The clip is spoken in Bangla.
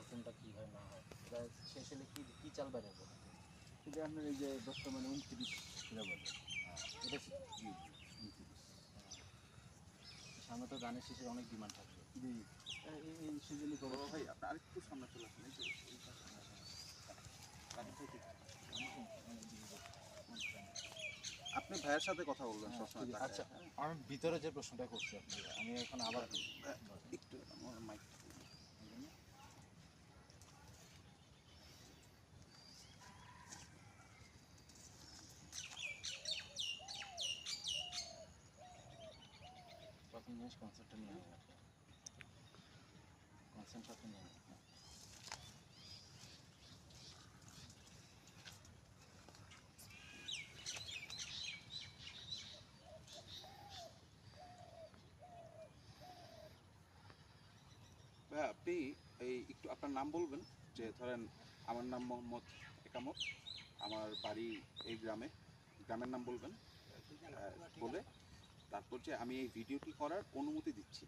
কী হয় না হয়? শেষ হলে কী কী চাল বাইরে এটা আপনার এই যে বর্তমানে উনত্রিশ কিলো বলে এটা জি জি উনত্রিশ। সামনে তো ধানের শেষের অনেক ডিমান্ড থাকবে। জি এ- এই- এই সিজনে করব ভাই আপনি আরেকটু সামনে চলে আসেন এই। আপনি ভাইয়ের সাথে কথা বলবেন সবসময় আচ্ছা হ্যাঁ? আমি ভিতরে যে প্রশ্নটা করছি আপনি আমি এখন আবার একটু আপনি এই একটু আপনার নাম বলবেন, যে ধরেন আমার নাম মোহাম্মদ একামত, আমার বাড়ি এই গ্রামে। গ্রামের নাম বলবেন বলে তারপর যে আমি এই ভিডিওটি করার অনুমতি দিচ্ছি।